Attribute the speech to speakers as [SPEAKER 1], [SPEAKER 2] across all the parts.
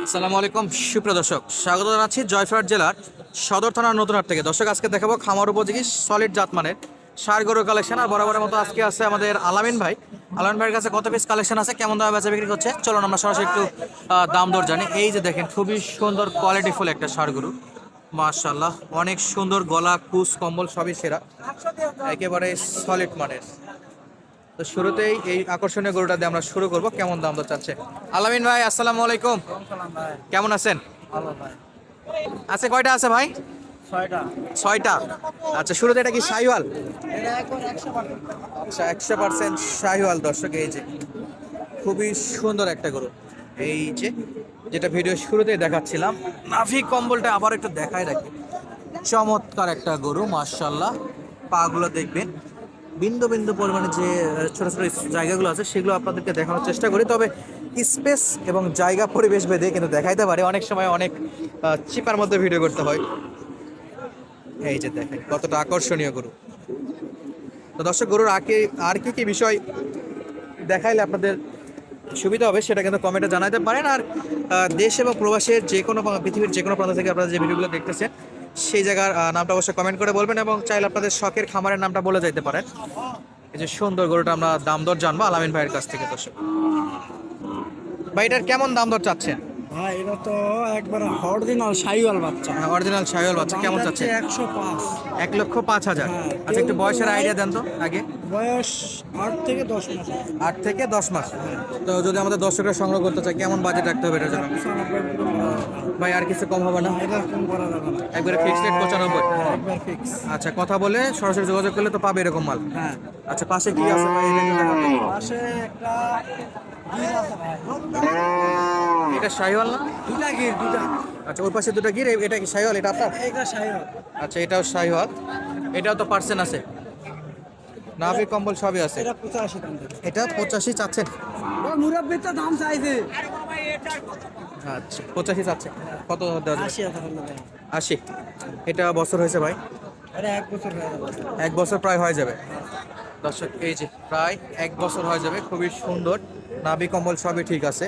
[SPEAKER 1] আসসালামু আলাইকুম, সুপ্রিয় দর্শক। স্বাগত জানাচ্ছি জয়ফ্রাট জেলার সদর থানার নতুন নতুনহাট থেকে। দর্শক, আজকে দেখাবো খামার উপযোগী সলিড জাতমানের সার গরুর কালেকশন আর বরাবরের মতো আজকে আছে আমাদের আলামিন ভাই। আলামিন ভাইয়ের কাছে কত পিস কালেকশন আছে, কেমন দামে বেচা বিক্রি করছে? চলুন আমরা সরাসরি একটু দাম দর জানি। এই যে দেখেন, খুবই সুন্দর কোয়ালিটিফুল একটা সার গরু। মার্শাল্লাহ অনেক সুন্দর গলা কুচ কম্বল সবই সেরা। একেবারে সলিড মানের। তো শুরুতেই এই আকর্ষণীয় গরুটা দিয়ে আমরা শুরু করব। কেমন দাম দর চাচ্ছে? আলামিন ভাই আসসালামু আলাইকুম। কেমন আছেন? আছে কয়টা আছে ভাই? ছয়টা। আচ্ছা শুরুতে এটা কি শাহিওয়াল? আচ্ছা একশো পার্সেন্ট শাহিওয়াল দর্শক এই যে খুবই সুন্দর একটা গরু। এই যে যেটা ভিডিও শুরুতেই দেখাচ্ছিলাম নাভি কম্বলটা আবার একটু দেখায় রাখি। চমৎকার একটা গরু মার্শাল্লাহ পাগুলো দেখবেন বিন্দু বিন্দু পরিমাণে যে ছোটো ছোট জায়গাগুলো আছে, সেগুলো আপনাদেরকে দেখানোর চেষ্টা করি। তবে স্পেস এবং জায়গা পরিবেশ ভেদে কিন্তু দেখাইতে পারে। অনেক সময় অনেক চিপার মধ্যে ভিডিও করতে হয়। এই যে দেখেন, কতটা আকর্ষণীয় গরু। তো দর্শক, গরুর আগে আর কি কি বিষয় দেখাইলে আপনাদের সুবিধা হবে, সেটা কিন্তু কমেন্টে জানাতে পারেন। আর দেশ এবং প্রবাসের যে কোনো পৃথিবীর যে কোনো প্রান্ত থেকে আপনারা যে ভিডিওগুলো দেখতেছেন সেই জায়গার নামটা অবশ্যই কমেন্ট করে বলবেন এবং চাইলে আপনাদের শখের খামারের নামটা বলে যাইতে পারেন এই যে সুন্দর গরুটা আমরা দাম দর জানব, আলামিন ভাইয়ের কাছ থেকে দর্শক। ভাই, এটার কেমন দাম দর চাচ্ছেন?
[SPEAKER 2] ভাই এটা তো একবার অরিজিনাল সাইওয়াল বাচ্চা।
[SPEAKER 1] অরিজিনাল সায়ল বাচ্চা। কেমন চাচ্ছে
[SPEAKER 2] একশো পাঁচ।
[SPEAKER 1] এক লক্ষ পাঁচ হাজার।
[SPEAKER 2] হ্যাঁ,
[SPEAKER 1] আচ্ছা একটু বয়সের আইডিয়া দেন তো আগে।
[SPEAKER 2] বয়স আট থেকে দশ মাস।
[SPEAKER 1] আট থেকে দশ মাস। তো যদি আমাদের দর্শকরা সংগ্রহ করতে চায় কেমন বাজেট রাখতে হবে এটার জন্য? ভাই আর কিছু কম হবে না? একবারে ফিক্সড রেট পঁচানব্বই।
[SPEAKER 2] একবার ফিক্স
[SPEAKER 1] আচ্ছা কথা বলে সরাসরি যোগাযোগ করলে তো পাবে এরকম মাল।
[SPEAKER 2] হ্যাঁ।
[SPEAKER 1] আচ্ছা পাশে কি আছে ভাই।
[SPEAKER 2] পাশে একটা
[SPEAKER 1] এটা শাহিওয়াল না?
[SPEAKER 2] দুটা গির দুটা।
[SPEAKER 1] আচ্ছা ওর পাশে দুটো গির এটা কি শাহিওয়াল? এটা আপনার?
[SPEAKER 2] এটা সাইওয়াল
[SPEAKER 1] আচ্ছা এটাও শাহিওয়াল। এটাও তো পার্সেন্ট আছে। নাভি কম্বল সবই আছে।
[SPEAKER 2] এটা পঁচাশি
[SPEAKER 1] এটা পঁচাশি চাচ্ছেন?
[SPEAKER 2] মুরব্বির তো দাম চাইছে।
[SPEAKER 1] আচ্ছা পঁচাশি চাচ্ছে। কত দেওয়া?
[SPEAKER 2] আশি।
[SPEAKER 1] এটা বছর হয়েছে ভাই?
[SPEAKER 2] এক বছর হয়ে
[SPEAKER 1] এক বছর প্রায় হয়ে যাবে। দর্শক এই যে প্রায় এক বছর হয়ে যাবে। খুবই সুন্দর। নাভি কম্বল সবই ঠিক আছে।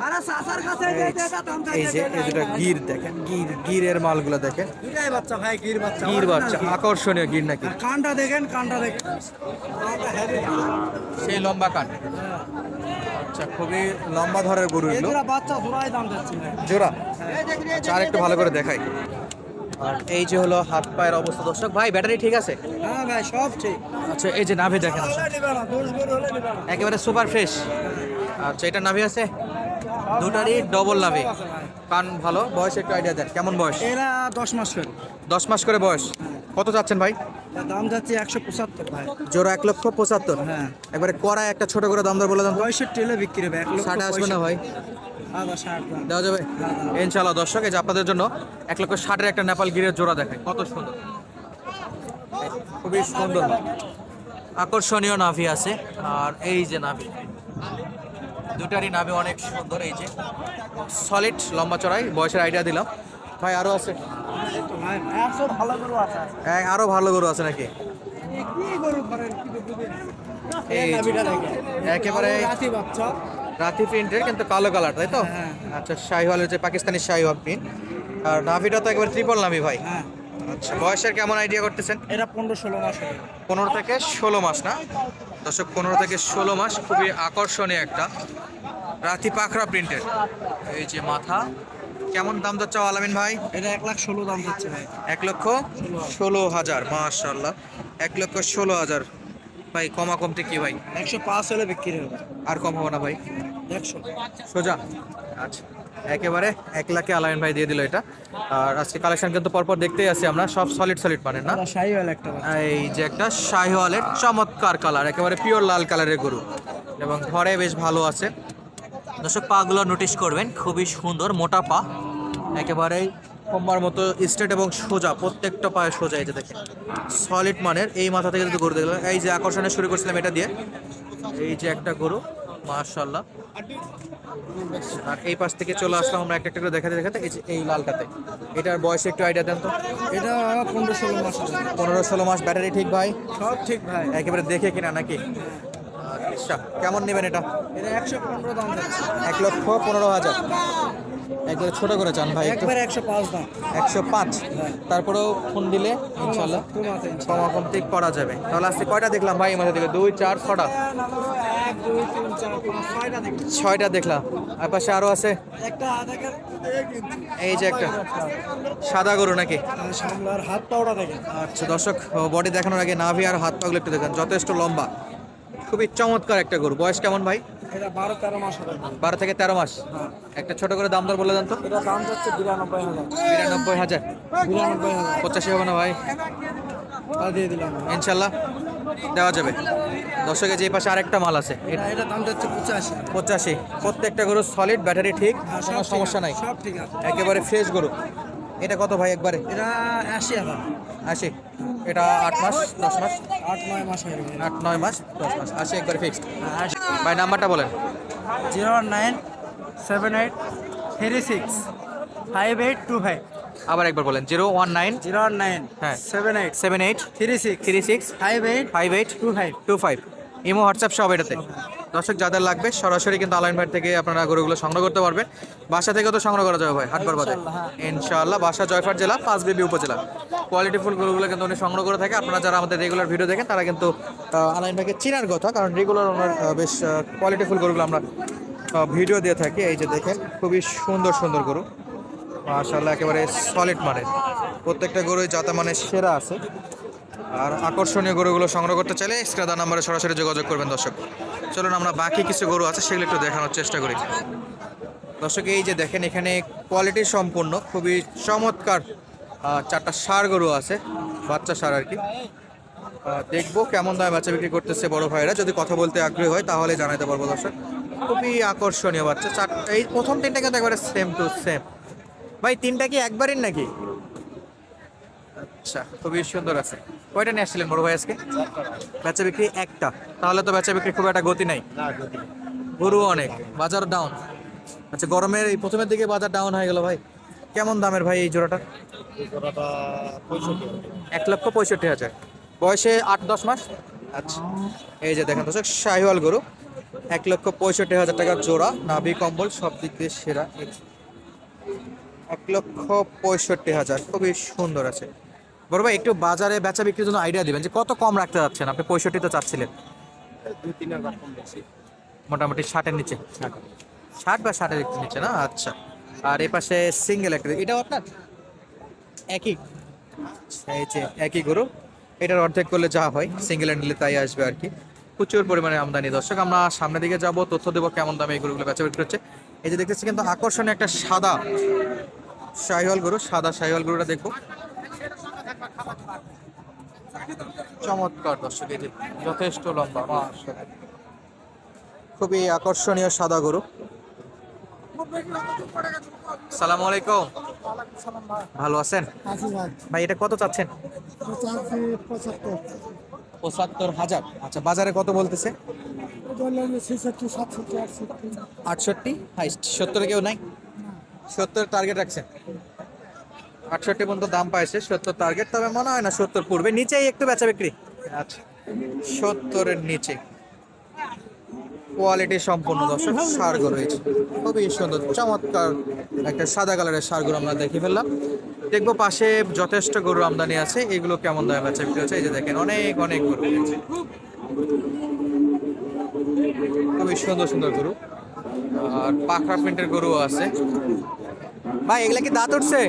[SPEAKER 1] এই যে- এই দুটো গির দেখেন গির গিরের মালগুলো দেখেন।
[SPEAKER 2] বাচ্চা ভাই গির বাচ্চা।
[SPEAKER 1] গির বাচ্চা আকর্ষণীয় গির নাকি?
[SPEAKER 2] কানটা দেখেন কানটা দেখেন।
[SPEAKER 1] সেই লম্বা কান। আচ্ছা খুবই লম্বা ধরের গরু এগুলো।
[SPEAKER 2] বাচ্চা জোড়াই দাম যাচ্ছে
[SPEAKER 1] জোড়া? আচ্ছা আর একটু ভালো করে দেখাই। আর এই যে হলো হাত পায়ের অবস্থা দর্শক ভাই ব্যাটারি ঠিক আছে?
[SPEAKER 2] হ্যাঁ ভাই সব ঠিক।
[SPEAKER 1] আচ্ছা এই যে নাভি দেখেন। একেবারে সুপার ফ্রেশ। আচ্ছা এটা নাভি আছে? দুটারই ডবল নাভি। কান ভালো বয়স একটু আইডিয়া দেন। কেমন বয়স?
[SPEAKER 2] এরা দশ মাস করে।
[SPEAKER 1] দশ মাস করে বয়স। কত চাচ্ছেন ভাই?
[SPEAKER 2] দাম যাচ্ছে একশো পঁচাত্তর ভাই।
[SPEAKER 1] জোড়া এক লক্ষ পঁচাত্তর?
[SPEAKER 2] হ্যাঁ।
[SPEAKER 1] একবারে কড়া একটা ছোট করে দাম দর বলে তো।
[SPEAKER 2] পঁয়ষট্টি টেলে বিক্রি হবে এক লক্ষ
[SPEAKER 1] ষাটে আসবে না ভাই?
[SPEAKER 2] দাম।
[SPEAKER 1] দেওয়া যাবে? ইনশাল্লাহ দর্শক এই যে আপনাদের জন্য এক লক্ষ ষাটের একটা নেপাল গিরের জোড়া দেখেন কত সুন্দর। খুবই সুন্দর। আকর্ষণীয় নাভি আছে। আর এই যে নাভি দুটারই নামে অনেক সুন্দর এই যে সলিড লম্বা চড়াই বয়সের আইডিয়া দিলাম। ভাই আরও আছে?
[SPEAKER 2] এই তো ভালো গরু আছে
[SPEAKER 1] আরও ভালো গরু আছে নাকি? যে। একেবারে
[SPEAKER 2] রাতি
[SPEAKER 1] প্রিন্টের কিন্তু কালো কালার তাই তো?
[SPEAKER 2] হ্যাঁ।
[SPEAKER 1] আচ্ছা শাহিওয়াল হচ্ছে পাকিস্তানি শাহিওয়াল প্রিন্ট আর নাভিটা তো একবার ত্রিপল নাভি ভাই।
[SPEAKER 2] হ্যাঁ।
[SPEAKER 1] আচ্ছা বয়সের কেমন আইডিয়া করতেছেন?
[SPEAKER 2] এটা পনেরো ষোলো মাস হবে।
[SPEAKER 1] পনেরো থেকে ষোলো মাস না? দর্শক পনেরো থেকে ষোলো মাস খুবই আকর্ষণীয় একটা রাতি পাখরা প্রিন্টের এই যে মাথা কেমন দাম যাচ্ছে আলামিন ভাই?
[SPEAKER 2] এটা এক লাখ ষোলো দাম যাচ্ছে ভাই।
[SPEAKER 1] এক লক্ষ ষোলো হাজার মাশাল্লাহ এক লক্ষ ষোলো হাজার। ভাই কমা কমতে কি ভাই?
[SPEAKER 2] একশো পাঁচ হলে বিক্রি হবে।
[SPEAKER 1] আর কম হবে না ভাই?
[SPEAKER 2] একশো।
[SPEAKER 1] সোজা? আচ্ছা। একেবারে এক লাখে আলামিন ভাই দিয়ে দিল এটা। আর আজকে কালেকশন কিন্তু পরপর দেখতেই আছি আমরা সব সলিড সলিড পানেন না?
[SPEAKER 2] শাহিওয়াল একটা
[SPEAKER 1] এই যে একটা শাহিওয়ালের চমৎকার কালার একেবারে পিওর লাল কালারের গরু। এবং ঘরে বেশ ভালো আছে। দর্শক পাগুলো নোটিশ করবেন খুবই সুন্দর মোটা পা। একেবারে কম্বার মতো স্ট্রেট এবং সোজা প্রত্যেকটা পায়ে সোজা এই যে দেখেন। সলিড মানের এই মাথা থেকে যদি গরু দেখলাম এই যে আকর্ষণে শুরু করছিলাম এটা দিয়ে। এই যে একটা গরু মাশাল্লাহ আর এই পাশ থেকে চলে আসলাম আমরা একটা একটা করে দেখাতে দেখাতে এই লালটাতে। এটার বয়সে একটু আইডিয়া দেন তো।
[SPEAKER 2] এটা পনেরো ষোলো মাস।
[SPEAKER 1] পনেরো ষোলো মাস ব্যাটারি ঠিক ভাই?
[SPEAKER 2] সব ঠিক ভাই।
[SPEAKER 1] একেবারে দেখে কিনা নাকি? আচ্ছা কেমন নেবেন এটা?
[SPEAKER 2] এটা একশো পনেরো দাম
[SPEAKER 1] এক লক্ষ পনেরো হাজার। একবারে ছোট করে চান ভাই
[SPEAKER 2] একবারে একশো পাঁচ দাম।
[SPEAKER 1] একশো পাঁচ। তারপরেও ফোন দিলে ইনশাল্লাহ
[SPEAKER 2] কম
[SPEAKER 1] করা যাবে। তাহলে আজকে কয়টা দেখলাম ভাই? আমাদের দিকে দুই চার ছটা?
[SPEAKER 2] ছয়টা
[SPEAKER 1] দেখলাম। আর পাশে আরও আছে? এই যে একটা। সাদা গরু নাকি?
[SPEAKER 2] হাত দেখেন।
[SPEAKER 1] আচ্ছা দর্শক বডি দেখানোর আগে নাভি আর হাত পাগুলো একটু দেখেন। যথেষ্ট লম্বা। খুবই চমৎকার একটা গরু। বয়স কেমন ভাই?
[SPEAKER 2] বারো তেরো মাস
[SPEAKER 1] বারো থেকে তেরো মাস। একটা ছোট করে দাম দর বলে দেন তো।
[SPEAKER 2] এটা দাম যাচ্ছে বিরানব্বই হাজার।
[SPEAKER 1] বিরানব্বই হাজার।
[SPEAKER 2] বিরানব্বই হাজার।
[SPEAKER 1] পঁচাশি হবে না ভাই?
[SPEAKER 2] দিয়ে দিলাম
[SPEAKER 1] ইনশাল্লাহ দেওয়া যাবে। দর্শকের যে পাশে আরেকটা মাল আছে।
[SPEAKER 2] এটা এটা দাম যাচ্ছে পঁচাশি।
[SPEAKER 1] পঁচাশি। প্রত্যেকটা গরু সলিড ব্যাটারি ঠিক
[SPEAKER 2] হ্যাঁ,
[SPEAKER 1] কোনো সমস্যা নাই।
[SPEAKER 2] সব ঠিক আছে।
[SPEAKER 1] একেবারে ফ্রেশ গরু। এটা কত ভাই একবারে?
[SPEAKER 2] এটা আশি হাজার।
[SPEAKER 1] আশি। এটা আট মাস দশ মাস?
[SPEAKER 2] আট নয় মাস হয়ে
[SPEAKER 1] আট নয় মাস দশ মাস। আশি একবারে ফিক্সড ভাই নাম্বারটা বলেন।
[SPEAKER 2] Zero nine seven eight three six five eight two five.
[SPEAKER 1] আবার একবার বলেন। Zero one nine
[SPEAKER 2] zero nine
[SPEAKER 1] হ্যাঁ।
[SPEAKER 2] Seven eight
[SPEAKER 1] seven eight
[SPEAKER 2] three six
[SPEAKER 1] three six
[SPEAKER 2] five eight
[SPEAKER 1] five eight
[SPEAKER 2] two five.
[SPEAKER 1] Two five. Imo WhatsApp সব এটাতে। দর্শক যাদের লাগবে সরাসরি কিন্তু আলাইন ভাই থেকে আপনারা গরুগুলো সংগ্রহ করতে পারবেন। বাসা থেকেও তো সংগ্রহ করা যাবে ভাই হাটবার বাদে
[SPEAKER 2] ইনশাআল্লাহ, হ্যাঁ।
[SPEAKER 1] বাসা জয়ফাট জেলা পাঁচ বিবি উপজেলা। কোয়ালিটি ফুল গরুগুলো কিন্তু উনি সংগ্রহ করে থাকে। আপনারা যারা আমাদের রেগুলার ভিডিও দেখেন তারা কিন্তু আহ, আলাইন ভাইকে চিনার কথা কারণ রেগুলার ওনার বেশ কোয়ালিটি ফুল গরুগুলো আমরা ভিডিও দিয়ে থাকি। এই যে দেখেন খুবই সুন্দর সুন্দর গরু। মাশাআল্লাহ একেবারে সলিড মানের। প্রত্যেকটা গরুই যাতে মানে সেরা আছে। আর আকর্ষণীয় গরুগুলো সংগ্রহ করতে চাইলে স্ক্রাদা নাম্বারে সরাসরি যোগাযোগ করবেন দর্শক। চলুন আমরা বাকি কিছু গরু আছে, সেগুলো একটু দেখানোর চেষ্টা করি। দর্শক, এই যে দেখেন, এখানে কোয়ালিটি সম্পূর্ণ, খুবই চমৎকার চারটা সার গরু আছে, বাচ্চা সার আর কি। দেখব কেমন দামে বাচ্চা বিক্রি করতেছে বড় ভাইরা। যদি কথা বলতে আগ্রহী হয়, তাহলে জানাতে পারব, দর্শক। খুবই আকর্ষণীয় বাচ্চা চারটা এই প্রথম তিনটা কিন্তু একবারে সেম টু সেম ভাই, তিনটা কি একবারই নাকি? আচ্ছা খুবই সুন্দর আছে। কয়টা নিয়ে আসছিলেন বড় ভাই আজকে? বেচা বিক্রি একটা। তাহলে তো বেচা বিক্রি খুব একটা গতি নাই। গরু অনেক বাজার ডাউন আচ্ছা গরমের এই প্রথমের দিকে বাজার ডাউন হয়ে গেল ভাই। কেমন দামের ভাই এই জোড়াটা? এক লক্ষ পঁয়ষট্টি হাজার। বয়সে আট দশ মাস? আচ্ছা। এই যে দেখেন দর্শক শাহিওয়াল গরু। এক লক্ষ পঁয়ষট্টি হাজার টাকার জোড়া নাভি কম্বল সব দিক দিয়ে সেরা। এক লক্ষ পঁয়ষট্টি হাজার খুবই সুন্দর আছে। বড় ভাই একটু বাজারে বেচা বিক্রির জন্য আইডিয়া দিবেন যে কত কম রাখতে যাচ্ছেন? আপনি পঁয়ষট্টি তো চাচ্ছিলেন।
[SPEAKER 2] দুই তিন হাজার কম বেশি।
[SPEAKER 1] মোটামুটি ষাটের নিচে। ষাট। বা ষাটের একটু নিচে না? আচ্ছা। আর এই পাশে সিঙ্গেল একটা এটাও আপনার? একই। আচ্ছা, এই যে একই গরু। এটার অর্ধেক করলে যা হয় সিঙ্গেল নিলে তাই আসবে আর কি। প্রচুর পরিমাণে আমদানি। দর্শক আমরা সামনের দিকে যাব তথ্য দেবো কেমন দামে এই গরুগুলো বেচা বিক্রি হচ্ছে। এই যে দেখতেছি কিন্তু আকর্ষণীয় একটা সাদা শাহিওয়াল গরু সাদা শাহিওয়াল গরুটা দেখব। চমৎকার দর্শক যে যথেষ্ট লম্বা। খুবই আকর্ষণীয় সাদা গরু। সালাম আলাইকুম। ভালো আছেন?
[SPEAKER 2] ভাই,
[SPEAKER 1] এটা কত চাচ্ছেন?
[SPEAKER 2] পঁচাত্তর
[SPEAKER 1] হাজার। আচ্ছা বাজারে কত বলতেছে?
[SPEAKER 2] আটষট্টি?
[SPEAKER 1] হাইস্ট সত্তরে কেউ নাই? সত্তর টার্গেট রাখছেন? আটষট্টি পর্যন্ত দাম পাইছে সত্তর টার্গেট তবে মনে হয় না সত্তর পূর্বে নিচেই একটু বেচা বিক্রি? আচ্ছা। সত্তরের নিচে। কোয়ালিটি সম্পূর্ণ দর্শক সার গরু রয়েছে। খুবই সুন্দর চমৎকার একটা সাদা কালারের সার গরু আমরা দেখে ফেললাম। দেখব পাশে যথেষ্ট গরু আমদানি আছে এগুলো কেমন দামে বেচা বিক্রি হচ্ছে? এই যে দেখেন অনেক অনেক গরু রয়েছে। খুবই সুন্দর সুন্দর গরু। আর পাখরা প্রিন্টের গরুও আছে। ভাই এগুলা কি দাঁত উঠছে?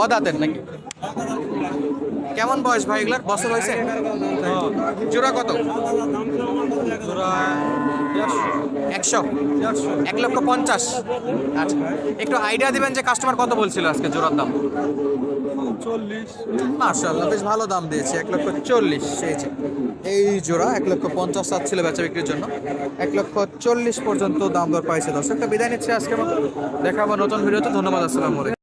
[SPEAKER 1] ও দাঁতের নাকি? কেমন বয়স ভাই এগুলার? বছর হয়েছে? জোড়া কত? একশো। এক লক্ষ পঞ্চাশ। আচ্ছা। একটু আইডিয়া দিবেন যে কাস্টমার কত বলছিল আজকে জোড়ার দাম?
[SPEAKER 2] চল্লিশ
[SPEAKER 1] মার্শাল্লাহ বেশ ভালো দাম দিয়েছে। এক লক্ষ চল্লিশ চেয়েছে এই জোড়া এক লক্ষ পঞ্চাশ ছিল বেচা বিক্রির জন্য। এক লক্ষ চল্লিশ পর্যন্ত দাম দর পাইছে দর্শক তো বিদায় নিচ্ছে আজকের মতো। দেখাবো নতুন ভিডিওতে। ধন্যবাদ, আসসালামু আলাইকুম।